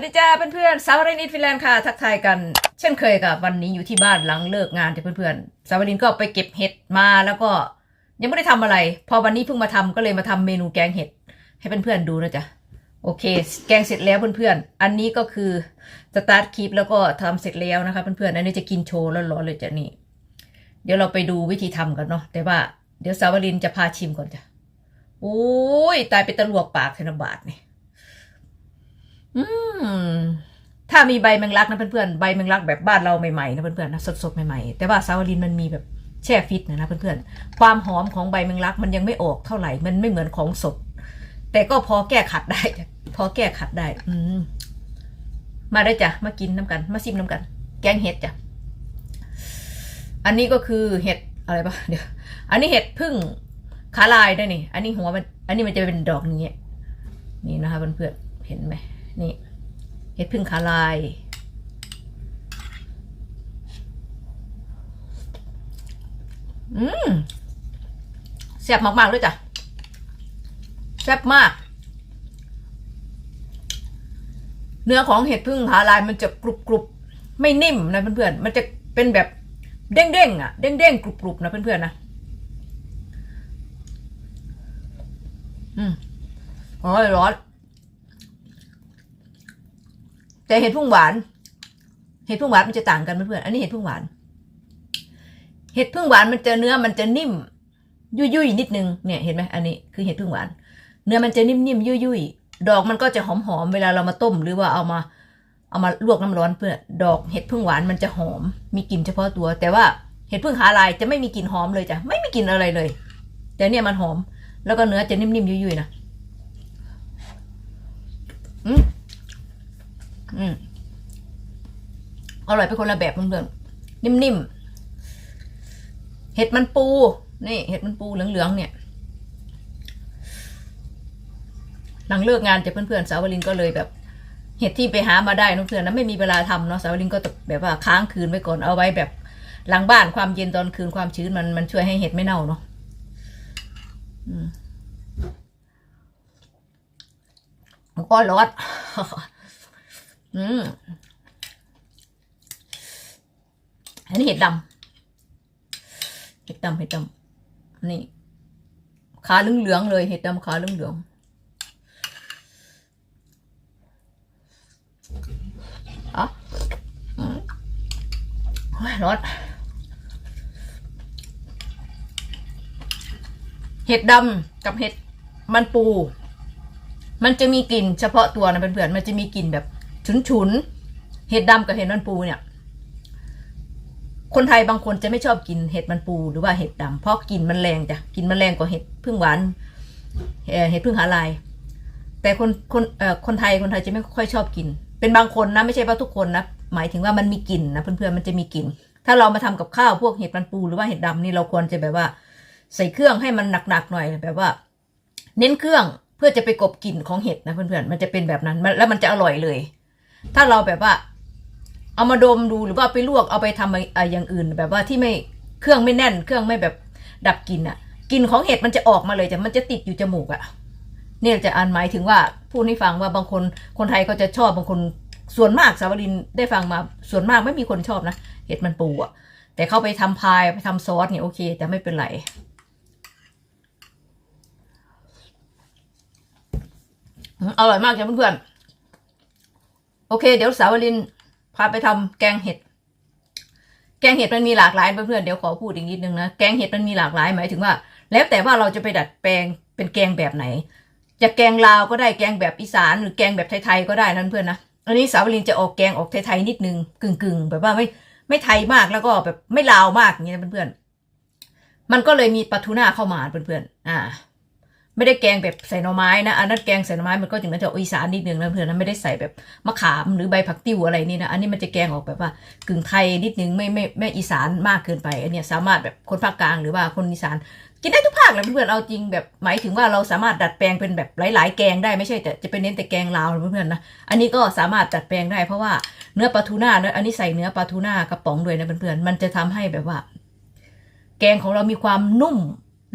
สวัสดีจ้าเพื่อนๆสาวรินอินฟิแลนด์ค่ะ ทักทายกัน เช่นเคยกับวันนี้อยู่ที่บ้านหลังเลิกงานจ้ะเพื่อนๆสาวรินก็ไปเก็บเห็ดมาแล้วก็ยังไม่ได้ทำอะไร พอวันนี้เพิ่งมาทำก็เลยมาทำเมนูแกงเห็ด ให้เพื่อนๆดูนะจ๊ะโอเค แกงเสร็จแล้วเพื่อนๆ อันนี้ก็คือสตาร์ทคลิปแล้วก็ทำเสร็จแล้วนะคะเพื่อนๆ อันนี้จะกินโชว์ร้อนๆเลยจ้ะนี่ เดี๋ยวเราไปดูวิธีทำกันเนาะแต่ว่าเดี๋ยวสาวรินจะพาชิมก่อนจ้ะโอ้ยตายเป็นตะลวกปากธนบาทนี่ อืมถ้ามีใบแมงลักนะเพื่อนๆ ใบแมงลักแบบบ้านเราใหม่ๆนะเพื่อนๆนะสดๆใหม่ๆ แต่ว่าซาวลินมันมีแบบแช่ฟิตนะนะเพื่อนๆ ความหอมของใบแมงลักมันยังไม่ออกเท่าไหร่ มันไม่เหมือนของสด แต่ก็พอแก้ขัดได้ พอแก้ขัดได้ อืมมาได้จ้ะ มากินน้ำกัน มาซิมน้ำกัน แกงเห็ดจ้ะ อันนี้ก็คือเห็ดอะไรปะเดี๋ยว อันนี้เห็ดพึ่งขาลายได้นี่ อันนี้หัวมัน อันนี้มันจะเป็นดอกอย่างเงี้นี่นะคะเพื่อนๆ เห็นไหม นี่เห็ดพึ่งขาลาย อืมแซ่บมากๆด้วยจ้ะแซ่บมาก เนื้อของเห็ดพึ่งขาลายมันจะกรุบกรุบไม่นิ่มนะเพื่อนๆ มันจะเป็นแบบเด้งๆอะ เด้งๆกรุบๆนะเพื่อนๆนะ อืมโอ้ยร้อน แต่เห็ดพึ่งหวาน เห็ดพึ่งหวานมันจะต่างกันเพื่อนๆอันนี้เห็ดพึ่งหวาน เห็ดพึ่งหวานมันจะเนื้อมันจะนิ่ม ยุ่ยๆนิดนึงเนี่ยเห็นไหมอันนี้คือเห็ดพึ่งหวาน เนื้อมันจะนิ่มๆยุ่ยๆดอกมันก็จะหอมๆเวลาเรามาต้ม หรือว่าเอามา เอามาลวกน้ำร้อนเพื่อดอกเห็ดพึ่งหวานมันจะหอม มีกลิ่นเฉพาะตัว แต่ว่าเห็ดพึ่งขาลายจะไม่มีกลิ่นหอมเลยจ้ะไม่มีกลิ่นอะไรเลย แต่เนี่ยมันหอม แล้วก็เนื้อจะนิ่มๆยุ่ยๆนะอืม อืมอร่อยเป็นคนละแบบเพื่อนๆนิ่มๆเห็ดมันปู นี่ เห็ดมันปูเหลืองๆเนี่ยหลังเลิกงานจากเพื่อนๆสาวลินก็เลยแบบ เห็ดที่ไปหามาได้นเพื่อนนะไม่มีเวลาทำเนาะสาวลินก็แบบว่าค้างคืนไว้ก่อนเอาไว้แบบหลังบ้านความเย็นตอนคืนความชื้นมันมันช่วยให้เห็ดไม่เน่าเนาะอืมแล้วก็ร้อน อืมอันนี้เห็ดดำเห็ดดำเห็ดดำนี่ขาเหลืองๆเลย เห็ดดำขาเหลืองๆอะอืมโอ้ยร้อนเห็ดดำกับเห็ดมันปู มันจะมีกลิ่นเฉพาะตัวนะเพื่อนๆมันจะมีกลิ่นแบบ ฉุนๆเห็ดดำกับเห็ดมันปูเนี่ย คนไทยบางคนจะไม่ชอบกินเห็ดมันปูหรือว่าเห็ดดำเพราะกลิ่นมันแรงจ้ะกลิ่นมันแรงกว่าเห็ดพึ่งหวานเห็ดพึ่งหาลาย แต่คนคนเอ่อคนไทยคนไทยจะไม่ค่อยชอบกิน เป็นบางคนนะไม่ใช่ว่าทุกคนนะหมายถึงว่ามันมีกลิ่นนะเพื่อนๆมันจะมีกลิ่นถ้าเรามาทำกับข้าวพวกเห็ดมันปูหรือว่าเห็ดดำนี่เราควรจะแบบว่า ใส่เครื่องให้มันหนักๆหน่อยแบบว่า เน้นเครื่องเพื่อจะไปกบกลิ่นของเห็ดนะเพื่อนๆมันจะเป็นแบบนั้นมันแล้วมันจะอร่อยเลย ถ้าเราแบบว่า เอามาดมดูหรือว่าเอาไปลวกเอาไปทำอะไรอย่างอื่น แบบว่าที่ไม่เครื่องไม่แน่น เครื่องไม่แบบดับกลิ่นอะกลิ่นของเห็ดมันจะออกมาเลยแต่มันจะติดอยู่จมูกอะเนี่ยจะอ่านหมายถึงว่าพูดให้ฟังว่าบางคนคนไทยก็จะชอบบางคนส่วนมากสาวรินได้ฟังมาส่วนมากไม่มีคนชอบนะเห็ดมันปูอะแต่เข้าไปทำพายไปทำซอสเนี่ยโอเค แต่ไม่เป็นไรอืมอร่อยมากจ้ะเพื่อนๆ โอเค เดี๋ยวสาวลินพาไปทำแกงเห็ด แกงเห็ดมันมีหลากหลายเพื่อนๆเดี๋ยวขอพูดอีกนิดนึงนะแกงเห็ดมันมีหลากหลายหมายถึงว่า แล้วแต่ว่าเราจะไปดัดแปลงเป็นแกงแบบไหน จะแกงลาวก็ได้แกงแบบอีสานหรือแกงแบบไทยๆก็ได้นั่นเพื่อนนะอันนี้สาวลินจะออกแกงออกไทยๆนิดนึงกึ่งๆแบบว่าไม่ไม่ไทยมากแล้วก็แบบไม่ลาวมากอย่างเงี้ยเพื่อนๆมันก็เลยมีปลาทูน่าเข้ามาเพื่อนๆอ่า ไม่ได้แกงแบบใส่หน่อไม้นะ อันนั้นแกงใส่หน่อไม้มันก็ถึงจะอีสานนิดนึงนะเพื่อนนะไม่ได้ใส่แบบมะขามหรือใบผักติ้วอะไรนี่นะ อันนี้มันจะแกงออกแบบว่ากึ่งไทยนิดนึงไม่ไม่ไม่อีสานมากเกินไป อันเนี้ยสามารถแบบคนภาคกลางหรือว่าคนอีสานกินได้ทุกภาคเลยเพื่อนๆเอาจริงแบบหมายถึงว่าเราสามารถดัดแปลงเป็นแบบหลาย ๆ แกงได้ไม่ใช่แต่จะเป็นเน้นแต่แกงลาวเพื่อนๆนะอันนี้ก็สามารถดัดแปลงได้เพราะว่าเนื้อปลาทูน่าเนื้ออันนี้ใส่เนื้อปลาทูน่ากระป๋องด้วยนะเพื่อนๆมันจะทำให้แบบว่า แกงของเรามีความนุ่ม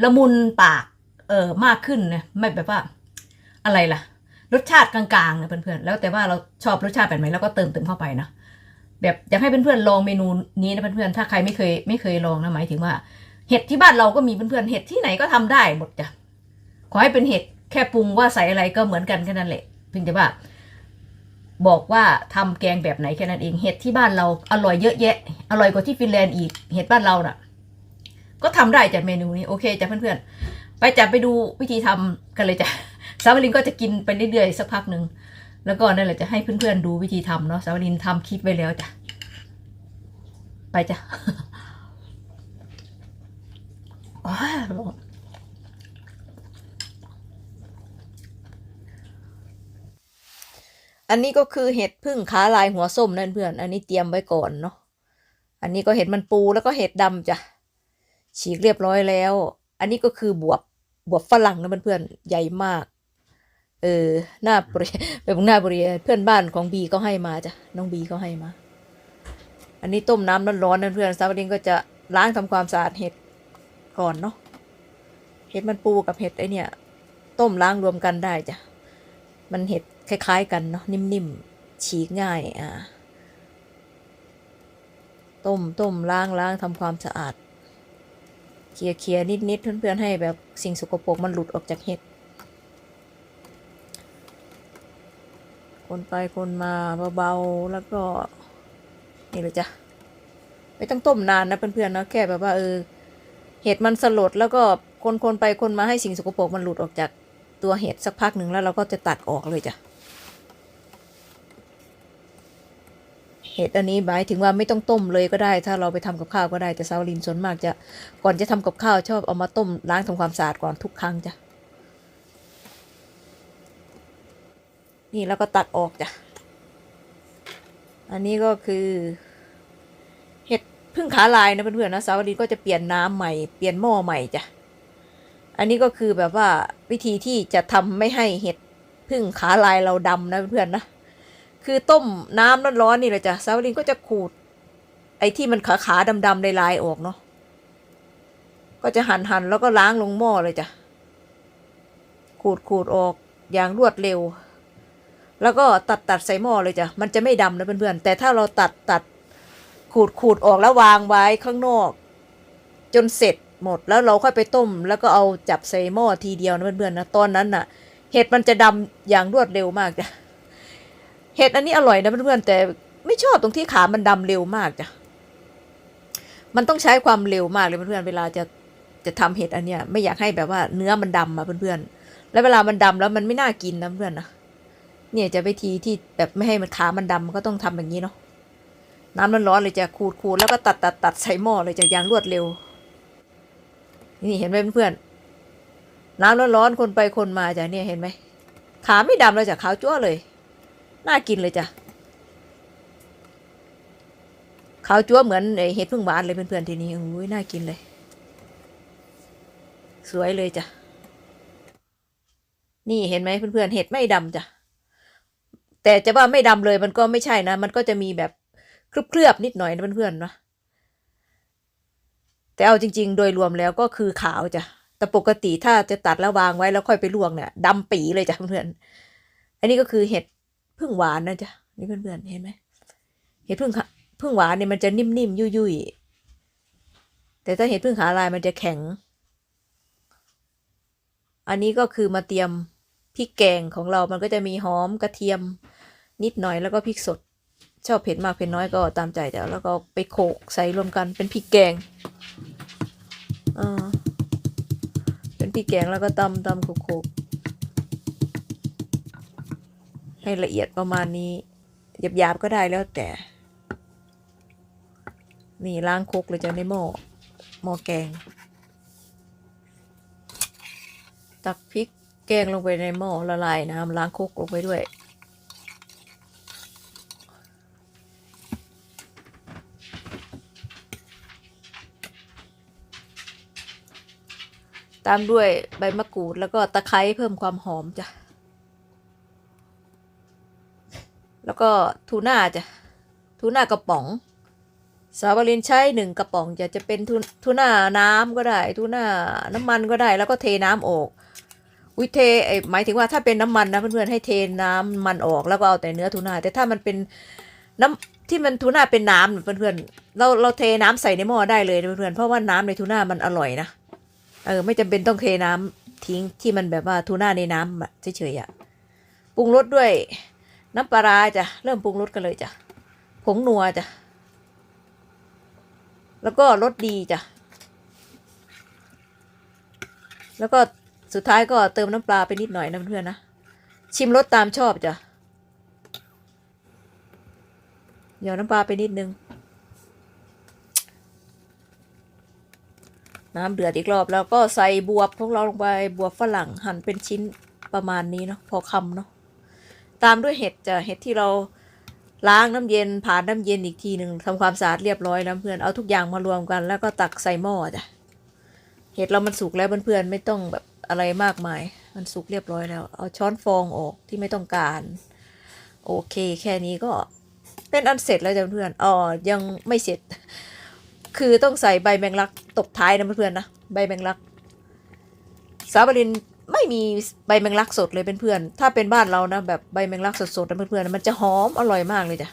ละมุนปาก เออมากขึ้นนะไม่แบบว่า อะไรล่ะ รสชาติกลางๆนะเพื่อนๆแล้วแต่ว่าเราชอบรสชาติแบบไหนเราก็เติมเติมเข้าไปนะแบบอยากให้เพื่อนๆลองเมนูนี้นะเพื่อนๆถ้าใครไม่เคยไม่เคยลองนะหมายถึงว่า เห็ดที่บ้านเราก็มีเพื่อนๆเห็ดที่ไหนก็ทำได้หมดจ้ะขอให้เป็นเห็ดแค่ปรุงว่าใส่อะไรก็เหมือนกันแค่นั้นแหละเพียงแต่ว่า บอกว่าทำแกงแบบไหนแค่นั้นเองเห็ดที่บ้านเราอร่อยเยอะแยะ อร่อยกว่าที่ฟินแลนด์อีกเห็ดบ้านเราน่ะ ก็ทำได้จากเมนูนี้โอเคจ้ะเพื่อนๆ ไปจะไปดูวิธีทำกันเลยจ้ะสาวลินก็จะกินไปเรื่อยๆสักพักหนึ่งแล้วก็นั่นแหละจะให้เพื่อนๆดูวิธีทำเนาะสาวลินทำคลิปไว้แล้วจ้ะไปจ้ะอ้าวร้ออันนี้ก็คือเห็ดพึ่งขาลายหัวส้มนั่นเพื่อน อันนี้เตรียมไว้ก่อนเนาะ อันนี้ก็เห็ดมันปูแล้วก็เห็ดดำจ้ะ ฉีกเรียบร้อยแล้ว อันนี้ก็คือบวบบวบฝรั่งนะเพื่อนๆใหญ่มาก เออหน้าบริไปบงหน้าบริเพื่อนบ้านของบีก็ให้มาจ้ะน้องบีเขาให้มา อันนี้ต้มน้ำร้อนๆนะเพื่อนซาวดินก็จะล้างทำความสะอาดเห็ดก่อนเนาะเห็ดมันปูกับเห็ดไอเนี่ย ต้มล้างรวมกันได้จ้ะมันเห็ดคล้าย ๆ กันเนาะนิ่มๆฉีกง่ายอ่าต้มต้มล้างล้างทำความสะอาด เคลียร์เคลียร์นิดนิดเพื่อนๆให้แบบสิ่งสกปรกมันหลุดออกจากเห็ด คนไปคนมาเบาๆแล้วก็นี่เลยจ้ะไม่ต้องต้มนานนะเพื่อนๆนะแค่แบบว่าเออเห็ดมันสลดแล้วก็คนคนไปคนมาให้สิ่งสกปรกมันหลุดออกจากตัวเห็ดสักพักหนึ่งแล้วเราก็จะตัดออกเลยจ้ะ เห็ดอันนี้หมายถึงว่าไม่ต้องต้มเลยก็ได้ ถ้าเราไปทำกับข้าวก็ได้แต่ซาลินส่วนมากจะก่อนจะทำกับข้าวชอบเอามาต้มล้างทำความสะอาดก่อนทุกครั้งจ้ะนี่แล้วก็ตัดออกจ้ะอันนี้ก็คือเห็ดพึ่งขาลายนะเพื่อนๆนะซาวลินก็จะเปลี่ยนน้ำใหม่เปลี่ยนหม้อใหม่จ้ะอันนี้ก็คือแบบว่าวิธีที่จะทำไม่ให้เห็ดพึ่งขาลายเราดำนะเพื่อนๆนะ คือต้มน้ำร้อนๆนี่แหละจ้ะซาวลินก็จะขูด ไอ้ที่มันขาขาๆดำๆลายๆออกเนาะก็จะหั่นหันแล้วก็ล้างลงหม้อเลยจ้ะขูดขูดออกอย่างรวดเร็ว แล้วก็ตัดตัดใส่หม้อเลยจ้ะมันจะไม่ดำนะเพื่อนๆแต่ถ้าเราตัดตัดขูดขูดออกแล้ววางไว้ข้างนอก จนเสร็จหมดแล้วเราค่อยไปต้ม แล้วก็เอาจับใส่หม้อทีเดียวนะเพื่อนๆนะตอนนั้นน่ะ เห็ดมันจะดำอย่างรวดเร็วมากจ้ะ เห็ดอันนี้อร่อยนะเพื่อนๆแต่ไม่ชอบตรงที่ขามันดำเร็วมากจ้ะมันต้องใช้ความเร็วมากเลยเพื่อนๆเวลาจะจะทำเห็ดอันเนี้ยไม่อยากให้แบบว่าเนื้อมันดำมาเพื่อนๆแล้วเวลามันดำแล้วมันไม่น่ากินนะเพื่อนนะเนี่ยจะวิธีที่แบบไม่ให้มันขามันดำมันก็ต้องทำอย่างนี้เนาะน้ำร้อนๆเลยจะขูดขูดแล้วก็ตัดตัดตัดใส่หม้อเลยจะอย่างรวดเร็ว นี่เห็นไหมเพื่อนๆน้ำร้อนๆคนไปคนมาจ้ะเนี่ยเห็นไหมขาไม่ดำเลยจ้ะขาวจั่วเลย น่ากินเลยจ้ะขาวจั๊วเหมือนเห็ดพึ่งหวานเลยเพื่อนๆทีนี้โอ้ยน่ากินเลย สวยเลยจ้ะนี่เห็นไหมเพื่อนๆเห็ดไม่ดำจ้ะแต่จะว่าไม่ดำเลยมันก็ไม่ใช่นะ มันก็จะมีแบบเคลือบๆนิดหน่อยนะเพื่อนๆนะแต่เอาจริง ๆ โดยรวมแล้วก็คือขาวจ้ะแต่ปกติถ้าจะตัดแล้ววางไว้แล้วค่อยไปลวกเนี่ยดำปีเลยจ้ะเพื่อนๆอันนี้ก็คือเห็ด พึ่งหวานนะจ๊ะนี่เพื่อนๆเห็นไหมเห็ดพึ่งพึ่งหวานเนี่ยมันจะนิ่มๆยุ่ยๆแต่ถ้าเห็ดพึ่งขาลายมันจะแข็ง อันนี้ก็คือมาเตรียมพริกแกงของเรามันก็จะมีหอมกระเทียมนิดหน่อยแล้วก็พริกสด ชอบเผ็ดมากเผ็ดน้อยก็ตามใจจ้ะแล้วก็ไปโขลกใส่รวมกันเป็นพริกแกงอ่าเป็นพริกแกงแล้วก็ตำตำโขลกๆ ให้ละเอียดประมาณนี้หยาบๆก็ได้แล้วแต่ นี่ล้างครกเลยจะในหม้อหม้อแกง ตักพริกแกงลงไปในหม้อละลายน้ำล้างครกลงไปด้วยตามด้วยใบมะกรูดแล้วก็ตะไคร้เพิ่มความหอมจ้ะ แล้วก็ทูน่าจ้ะทูน่ากระป๋อง สาวลินใช้หนึ่งกระป๋องจะจะเป็นทูทูน่าน้ำก็ได้ทูน่าน้ำมันก็ได้ แล้วก็เทน้ำออกอุ้ยเทหมายถึงว่าถ้าเป็นน้ำมันนะเพื่อนๆให้เทน้ำมันออกแล้วก็เอาแต่เนื้อทูน่าแต่ถ้ามันเป็นน้ำที่มันทูน่าเป็นน้ำเพื่อนๆเราเราเทน้ำใส่ในหม้อได้เลยนเพื่อนๆเพราะว่าน้ำในทูน่ามันอร่อยนะเออไม่จำเป็นต้องเทน้ำทิ้งที่มันแบบว่าทูน่าในน้ำอะเฉยๆอะปรุงรสด้วย น้ำปลาราจ้ะเริ่มปรุงรสกันเลยจ้ะผงนัวจ้ะแล้วก็รสดีจ้ะแล้วก็สุดท้ายก็เติมน้ำปลาไปนิดหน่อยนะเพื่อนนะชิมรสตามชอบจ้ะเดี๋ยวน้ำปลาไปนิดนึง น้ำเดือดอีกรอบแล้วก็ใส่บวบของเราลงไปบวบฝรั่งหั่นเป็นชิ้นประมาณนี้เนาะพอคำเนาะ ตามด้วยเห็ดจ้ะเห็ดที่เราล้างน้ำเย็นผ่านน้ำเย็นอีกทีหนึ่งทำความสะอาดเรียบร้อยแล้วเพื่อนเอาทุกอย่างมารวมกัน แล้วก็ตักใส่หม้อจ้ะเห็ดเรามันสุกแล้วเพื่อนๆไม่ต้องแบบอะไรมากมาย มันสุกเรียบร้อยแล้ว เอาช้อนฟองออกที่ไม่ต้องการ โอเคแค่นี้ก็เป็นอันเสร็จแล้วจ้ะเพื่อนอ๋อยังไม่เสร็จ คือต้องใส่ใบแมงลักตบท้ายนะเพื่อนๆนะใบแมงลักสาบริน ไม่มีใบแมงลักสดเลยเพื่อนๆถ้าเป็นบ้านเรานะแบบใบแมงลักสดๆนะเพื่อนๆมันจะหอมอร่อยมากเลยจ้ะ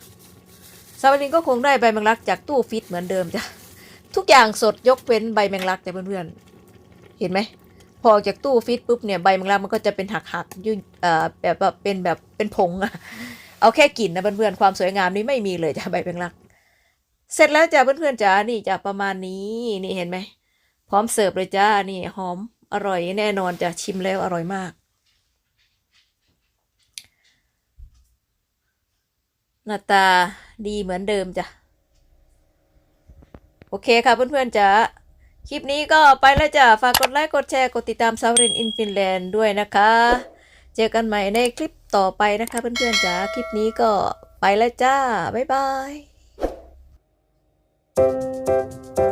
สาบรินก็คงได้ใบแมงลักจากตู้ฟิตเหมือนเดิมจ้ะทุกอย่างสดยกเว้นใบแมงลักแต่เพื่อนๆเห็นไหมพอออกจากตู้ฟิตปุ๊บเนี่ยใบแมงลักมันก็จะเป็นหักๆยุ่ยเอ่อแบบแบบเป็นแบบเป็นผงอะเอาแค่กลิ่นนะเพื่อนๆความสวยงามนี่ไม่มีเลยจ้ะใบแมงลัก เสร็จแล้วจ้ะเพื่อนๆจ้านี่จ้ะประมาณนี้นี่เห็นไหมพร้อมเสิร์ฟเลยจ้านี่หอม อร่อยแน่นอนจะชิมแล้วอร่อยมาก หน้าตาดีเหมือนเดิมจ้ะ โอเคค่ะเพื่อนๆจ๋าคลิปนี้ก็ไปแล้วจ้ะ ฝากกดไลค์ กดแชร์ กดติดตามซาวรินอินฟินแลนด์ด้วยนะคะ เจอกันใหม่ในคลิปต่อไปนะคะเพื่อนๆจ๋าคลิปนี้ก็ไปแล้วจ้า บ๊ายบาย